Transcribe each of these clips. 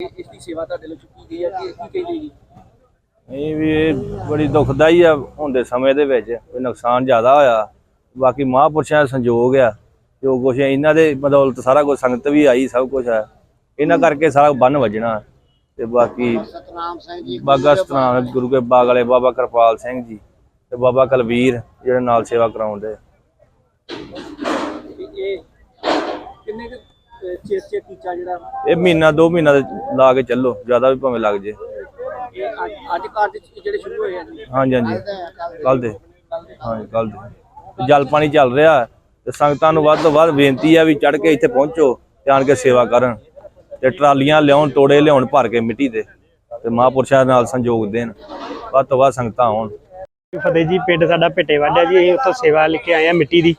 ਇਹ- ਇਸ ਦੀ ਸੇਵਾ ਤੁਹਾਡੇ ਲਈ ਚੁੱਕੀ ਗਈ ਹੈ ਕਿ ਕੀ ਕਹਿੰਦੇ ਜੀ ਇਹ ਵੀ ਇਹ ਬੜੀ ਦੁਖਦਾਈ ਆ ਹੁੰਦੇ ਸਮੇਂ ਦੇ ਵਿੱਚ ਕੋਈ ਨੁਕਸਾਨ ਜ਼ਿਆਦਾ ਹੋਇਆ। ਬਾਕੀ ਮਹਾਂਪੁਰਸ਼ਾਂ ਦਾ ਸੰਯੋਗ ਆ ਜੋ ਕੁਛ ਇਹਨਾਂ ਦੇ ਬਦੌਲਤ ਸਾਰਾ ਕੁਝ ਸੰਗਤ ਵੀ ਆਈ ਸਭ ਕੁਝ ਹੈ ਇਹਨਾਂ ਕਰਕੇ ਸਾਰਾ ਬੰਨ ਵੱਜਣਾ। ਤੇ ਬਾਕੀ ਬਾਗਾ ਸਤਨਾਮ ਗੁਰੂ ਕੇ ਬਾਗ ਵਾਲੇ ਬਾਬਾ ਕਿਰਪਾਲ ਸਿੰਘ ਜੀ ਤੇ ਬਾਬਾ ਕੁਲਵੀਰ ਜਿਹੜੇ ਨਾਲ ਸੇਵਾ ਕਰਾਉਂਦੇ। ਤੇ ਇਹ ਕਿੰਨੇ ਟੀਚਾ ਜਿਹੜਾ ਇਹ ਮਹੀਨਾ ਦੋ ਮਹੀਨਾ ਦੇ ਲਾ ਕੇ ਚੱਲੋ ਜ਼ਿਆਦਾ ਵੀ ਭਾਵੇਂ ਲੱਗ ਜੇ। ਇਹ ਅੱਜ ਅੱਜ ਕਾਰਜ ਜਿਹੜੇ ਸ਼ੁਰੂ ਹੋਏ ਆ ਜੀ। ਹਾਂਜੀ ਹਾਂਜੀ। ਕੱਲ ਦੇ ਹਾਂਜੀ ਕੱਲ ਦੇ। ਜਲ ਪਾਣੀ ਚੱਲ ਰਿਹਾ ਤੇ ਸੰਗਤਾਂ ਨੂੰ ਵੱਧ ਤੋਂ ਵੱਧ ਬੇਨਤੀ ਆ ਵੀ ਚੜ ਕੇ ਇੱਥੇ ਪਹੁੰਚੋ ਤੇ ਆਣ ਕੇ ਸੇਵਾ ਕਰਨ। ਤੇ ਟਰਾਲੀਆਂ ਲਿਆਉਣ ਤੋੜੇ ਲਿਆਉਣ ਭਰ ਕੇ ਮਿੱਟੀ ਦੇ। ਤੇ ਮਹਾਂਪੁਰਸ਼ਾਂ ਨਾਲ ਸੰਯੋਗ ਦੇਣ। ਵੱਧ ਤੋਂ ਵੱਧ ਸੰਗਤਾਂ ਆਉਣ। ਫਤਿਹ ਜੀ ਪਿੰਡ ਸਾਡਾ ਭਿੱਟੇ ਵਾਲਿਆ ਜੀ ਅਸੀਂ ਉੱਥੋਂ ਸੇਵਾ ਲੈ ਕੇ ਆਏ ਆ ਮਿੱਟੀ ਦੀ।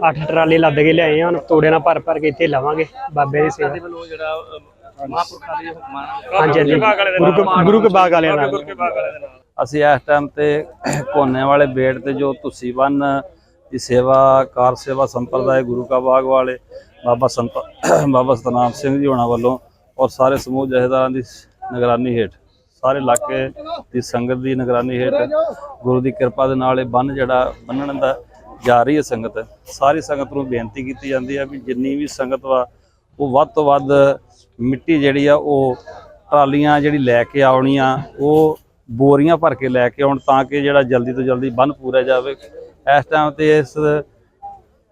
ਅੱਠ ਟਰਾਲੇ ਲੱਦ ਕੇ ਲਿਆਏ ਆ, ਹੁਣ ਤੋੜੇ ਨਾਲ ਭਰ ਭਰ ਕੇ ਇੱਥੇ ਲਾਵਾਂਗੇ, ਬਾਬੇ ਦੀ ਸੇਵਾ। ਵੱਲੋਂ ਜਿਹੜਾ ਮਹਾਂਪੁਰਖਾਂ ਦੇ ਹੁਕਮਾਂ ਹਾਂਜੀ ਹਾਂਜੀ। ਗੁਰੂ ਗੁਰੂ ਕੇ ਬਾਗ ਵਾਲਿਆਂ ਨਾਲ। ਅਸੀਂ ਇਸ ਟਾਈਮ ਤੇ ਕੋਨੇ ਵਾਲੇ ਬੇੜ ਤੇ ਜੋ ਤੁਸੀਂ ਬੰਨ ਦੀ ਸੇਵਾ, ਕਾਰ ਸੇਵਾ ਸੰਪਰਦਾਇ, ਗੁਰੂ ਕਾ ਬਾਗ ਵਾਲੇ, ਬਾਬਾ ਸੰਤ, ਬਾਬਾ ਸਤਨਾਮ ਸਿੰਘ ਜੀ ਹੋਣਾ ਵੱਲੋਂ ਔਰ ਸਾਰੇ ਸਮੂਹ ਜਥੇਦਾਰਾਂ ਦੀ ਨਿਗਰਾਨੀ ਹੇਠ, ਸਾਰੇ ਇਲਾਕੇ ਦੀ ਸੰਗਤ ਦੀ ਨਿਗਰਾਨੀ ਹੇਠ ਗੁਰੂ ਦੀ ਕਿਰਪਾ ਦੇ ਨਾਲ ਇਹ ਬੰਨ ਜਿਹੜਾ ਬੰਨਣ ਦਾ ਜਾ ਰਹੀ ਹੈ ਸੰਗਤ। ਸਾਰੀ ਸੰਗਤ ਨੂੰ ਬੇਨਤੀ ਕੀਤੀ ਜਾਂਦੀ ਹੈ ਵੀ ਜਿੰਨੀ ਵੀ ਸੰਗਤ ਵਾ, ਉਹ ਵੱਧ ਤੋਂ ਵੱਧ ਮਿੱਟੀ ਜਿਹੜੀ ਆ, ਉਹ ਟਰਾਲੀਆਂ ਜਿਹੜੀ ਲੈ ਕੇ ਆਉਣੀਆਂ, ਉਹ ਬੋਰੀਆਂ ਭਰ ਕੇ ਲੈ ਕੇ ਆਉਣ ਤਾਂ ਕਿ ਜਿਹੜਾ ਜਲਦੀ ਤੋਂ ਜਲਦੀ ਬੰਨ ਪੂਰਾ ਜਾਵੇ। ਇਸ ਟਾਈਮ ਤੇ ਇਸ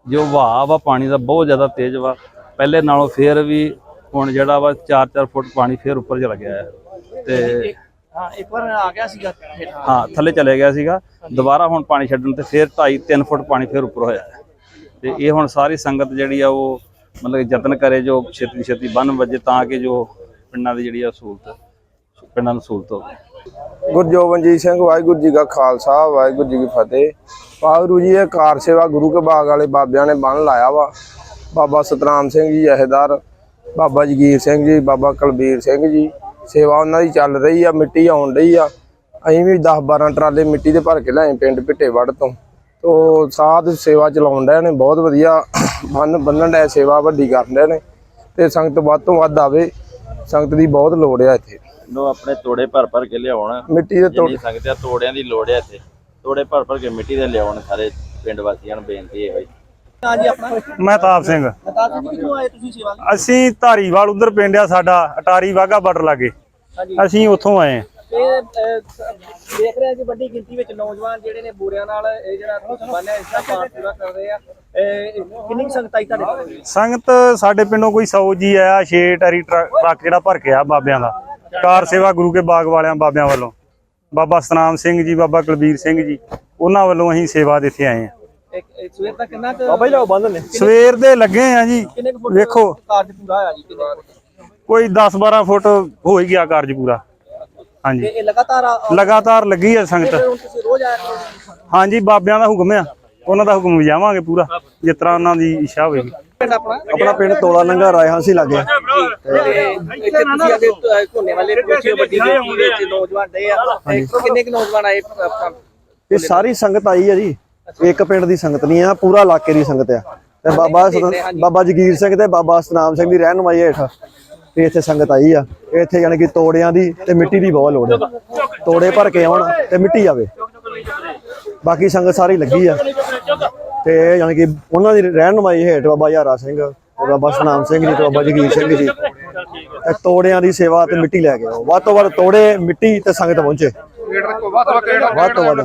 ਜੋ ਵਹਾਅ ਵਾ, ਪਾਣੀ ਦਾ ਬਹੁਤ ਜ਼ਿਆਦਾ ਤੇਜ਼ ਵਾ। ਪਹਿਲੇ ਨਾਲੋਂ ਫੇਰ ਵੀ ਹੁਣ ਜਿਹੜਾ ਵਾ 4-4 ਫੁੱਟ ਪਾਣੀ ਫੇਰ ਉੱਪਰ ਚਲਾ ਗਿਆ ਹੈ। ਤੇ ਹਾਂ ਇੱਕ ਵਾਰ ਆ ਗਿਆ ਸੀਗਾ ਹੇਠਾਂ। ਹਾਂ ਥੱਲੇ ਚਲੇ ਗਿਆ ਸੀਗਾ। ਦੁਬਾਰਾ ਹੁਣ ਪਾਣੀ ਛੱਡਣ ਤੇ ਫੇਰ 2.5-3 ਫੁੱਟ ਪਾਣੀ ਫੇਰ ਉੱਪਰ ਹੋਇਆ ਤੇ ਇਹ ਹੁਣ ਸਾਰੀ ਸੰਗਤ ਜਿਹੜੀ ਆ ਉਹ ਮਤਲਬ ਯਤਨ ਕਰੇ ਜੋ ਛੇਤੀ ਛੇਤੀ ਬੰਨ ਵੱਜੇ ਤਾਂ ਕਿ ਜੋ ਪਿੰਡਾਂ ਦੀ ਜਿਹੜੀ ਆ ਸਹੂਲਤ ਪਿੰਡਾਂ ਨੂੰ ਸਹੂਲਤ ਹੋਵੇ। ਗੁਰਜੋਬਨਜੀਤ ਸਿੰਘ ਵਾਹਿਗੁਰੂ ਜੀ ਕਾ ਖਾਲਸਾ ਵਾਹਿਗੁਰੂ ਜੀ ਕੀ ਫਤਿਹ। ਵਾਹਿਗੁਰੂ ਜੀ ਇਹ ਕਾਰ ਸੇਵਾ ਗੁਰੂ ਕੇ ਬਾਗ ਵਾਲੇ ਬਾਬਿਆਂ ਨੇ ਬੰਨ ਲਾਇਆ ਵਾ। ਬਾਬਾ ਸਤਨਾਮ ਸਿੰਘ ਜੀ ਜਹੇਦਾਰ ਬਾਬਾ ਜਗੀਰ ਸਿੰਘ ਜੀ ਬਾਬਾ ਕੁਲਬੀਰ ਸਿੰਘ ਜੀ। ਸੇਵਾ ਉਹਨਾਂ ਦੀ ਚੱਲ ਰਹੀ ਆ ਮਿੱਟੀ ਆਉਣ ਰਹੀ ਆ। ਅਸੀਂ ਵੀ 10 12 ਟਰਾਲੇ ਮਿੱਟੀ ਦੇ ਭਰ ਕੇ ਲਿਆਏ ਪਿੰਡ ਭਿੱਟੇਵੜ ਤੋਂ। ਤੋ ਸਾਧ ਸੇਵਾ ਚਲਾਉਣ ਡਏ ਨੇ ਬਹੁਤ ਵਧੀਆ ਬੰਨ ਬੰਨਣ ਡਏ ਸੇਵਾ ਵੱਡੀ ਕਰਨ ਡਏ ਨੇ। ਤੇ ਸੰਗਤ ਵੱਧ ਤੋਂ ਵੱਧ ਆਵੇ ਸੰਗਤ ਦੀ ਬਹੁਤ ਲੋੜ ਆ ਇੱਥੇ। ਲੋ ਆਪਣੇ ਤੋੜੇ ਭਰ ਭਰ ਕੇ ਲਿਆਉਣ। ਮਿੱਟੀ ਦੇ ਤੋੜ ਸੰਗਤ ਆ ਤੋੜਿਆਂ ਦੀ ਲੋੜ ਹੈ ਇੱਥੇ। ਤੋੜੇ ਭਰ ਭਰ ਕੇ ਮਿੱਟੀ ਦੇ ਲਿਆਉਣ ਸਾਰੇ ਪਿੰਡ ਵਾਸੀਆਂ ਨੂੰ ਬੇਨਤੀ ਹੈ ਬਈ। ਹਾਂ ਜੀ ਆਪਣਾ? ਮਹਿਤਾਬ ਸਿੰਘ। ਬਤਾ ਦਿਓ ਜੀ ਕਿੱਥੋਂ ਆਏ ਤੁਸੀਂ ਸੇਵਾ ਲਈ? ਅਸੀਂ ਧਾਰੀਵਾਲ ਉਧਰ ਪਿੰਡ ਆ ਸਾਡਾ ਅਟਾਰੀ ਵਾਗਾ ਬਾਰਡਰ ਲਾਗੇ। ਹਾਂਜੀ। ਅਸੀਂ ਉੱਥੋਂ ਆਏ ਆ ਤੇ ਅਹ, ਦੇਖ ਰਹੇ ਹਾਂ ਕਿ ਵੱਡੀ ਗਿਣਤੀ ਵਿੱਚ ਨੌਜਵਾਨ ਜਿਹੜੇ ਨੇ ਬੋਰਿਆਂ ਨਾਲ ਇਹ ਜਿਹੜਾ ਬੰਨਿਆ ਇਸ ਦਾ ਪਾਠ ਪੂਰਾ ਕਰ ਰਹੇ ਆ। ਇਹ ਕਿੰਨੀ ਕੁ ਸੰਗਤ ਆਈ ਤੁਹਾਡੇ ਕੋਲ? ਸੰਗਤ ਸਾਡੇ ਪਿੰਡੋਂ ਕੋਈ 100 ਜੀ ਆਇਆ 6 ਟਰੀ ਟਰੱਕ ਜਿਹੜਾ ਭਰ ਕੇ ਆ ਬਾਬਿਆਂ ਦਾ। ਕਾਰ ਸੇਵਾ ਗੁਰੂ ਕੇ ਬਾਗ ਵਾਲਿਆਂ ਬਾਬਿਆਂ ਵੱਲੋਂ। ਬਾਬਾ ਸਤਨਾਮ ਸਿੰਘ ਜੀ ਬਾਬਾ ਕੁਲਬੀਰ ਸਿੰਘ ਜੀ ਉਹਨਾਂ ਵੱਲੋਂ ਅਸੀਂ ਸੇਵਾ ਦੇ ਇੱਥੇ ਆਏ ਆ ਸਵੇਰ ਤੱਕ ਕਿੰਨਾ ਕੁ ਬਾਬਾ ਜੀ ਬੰਦ ਨੇ। ਸਵੇਰ ਦੇ ਲੱਗੇ ਆ ਜੀ ਕਿੰਨੇ ਕੁ ਫੁੱਟ ਵੇਖੋ। ਕਾਰਜ ਪੂਰਾ ਹੋਇਆ ਜੀ ਕਿੰਨੇ ਕੁ ਫੁੱਟ? ਕੋਈ 10 12 ਫੁੱਟ ਹੋ ਹੀ ਗਿਆ ਕਾਰਜ ਪੂਰਾ। ਤੇ ਹਾਂਜੀ ਇਹ ਲਗਾਤਾਰ ਆ- ਆ- ਲਗਾਤਾਰ ਲੱਗੀ ਆ ਸੰਗਤ। ਹੁਣ ਤੁਸੀਂ ਰੋਜ਼ ਆਇਆ ਕਰੋ। ਜੀ। ਹਾਂਜੀ ਬਾਬਿਆਂ ਦਾ ਹੁਕਮ ਆ। ਉਹਨਾਂ ਦਾ ਹੁਕਮ ਵਜਾਵਾਂਗੇ ਪੂਰਾ ਜਿਸ ਤਰ੍ਹਾਂ ਉਹਨਾਂ ਦੀ ਇੱਛਾ ਹੋਵੇਗੀ। ਪਿੰਡ ਆਪਣਾ? ਆਪਣਾ ਪਿੰਡ ਤੋਲਾ ਨੰਗਾ ਰਾਏ ਹਾਂਸੀ ਲੱਗੇ ਇੱਥੇ ਤੁਸੀਂ ਅੱਗੇ ਅਹ, ਘੋਨੇ ਵਾਲੇ ਕੋਠੀ ਵੱਡੀ ਗਿਣਤੀ ਵਿੱਚ ਨੌਜਵਾਨ ਦੇ ਆ। ਤੇ ਕਿੰਨੇ ਕੁ ਨੌਜਵਾਨ ਆਏ ਆਪਣਾ ਇਹ ਸਾਰੀ ਸੰਗਤ ਆਈ ਹੈ ਜੀ। ਇੱਕ ਪਿੰਡ ਦੀ ਸੰਗਤ ਨਹੀਂ ਆ ਪੂਰਾ ਇਲਾਕੇ ਦੀ ਸੰਗਤ ਆ। ਤੇ ਬਾਬਾ ਬਾਬਾ ਜਗੀਰ ਸਿੰਘ ਤੇ ਬਾਬਾ ਸਤਨਾਮ ਸਿੰਘ ਦੀ ਰਹਿਨਮਾਈ ਹੇਠ ਤੇ ਇੱਥੇ ਸੰਗਤ ਆਈ ਆ। ਇੱਥੇ ਯਾਨੀ ਕਿ ਤੋੜਿਆਂ ਦੀ ਤੇ ਮਿੱਟੀ ਦੀ ਬਹੁਤ ਲੋੜ ਹੈ ਤੋੜੇ ਭਰ ਕੇ ਆਉਣ ਤੇ ਮਿੱਟੀ ਆਵੇ। ਬਾਕੀ ਸੰਗਤ ਸਾਰੀ ਲੱਗੀ ਆ। ਤੇ ਯਾਨੀ ਕਿ ਉਹਨਾਂ ਦੀ ਰਹਿਨਮਾਈ ਹੇਠ ਬਾਬਾ ਯਾਰਾ ਸਿੰਘ ਤੇ ਬਾਬਾ ਸਤਨਾਮ ਸਿੰਘ ਜੀ ਤੇ ਬਾਬਾ ਜਗੀਰ ਸਿੰਘ ਜੀ ਤੇ ਤੋੜਿਆਂ ਦੀ ਸੇਵਾ ਤੇ ਮਿੱਟੀ ਲੈ ਕੇ ਆਓ। ਵੱਧ ਤੋਂ ਵੱਧ ਤੋੜੇ ਮਿੱਟੀ ਤੇ ਸੰਗਤ ਪਹੁੰਚੇ। ਵੱਧ ਤੋਂ ਵੱਧ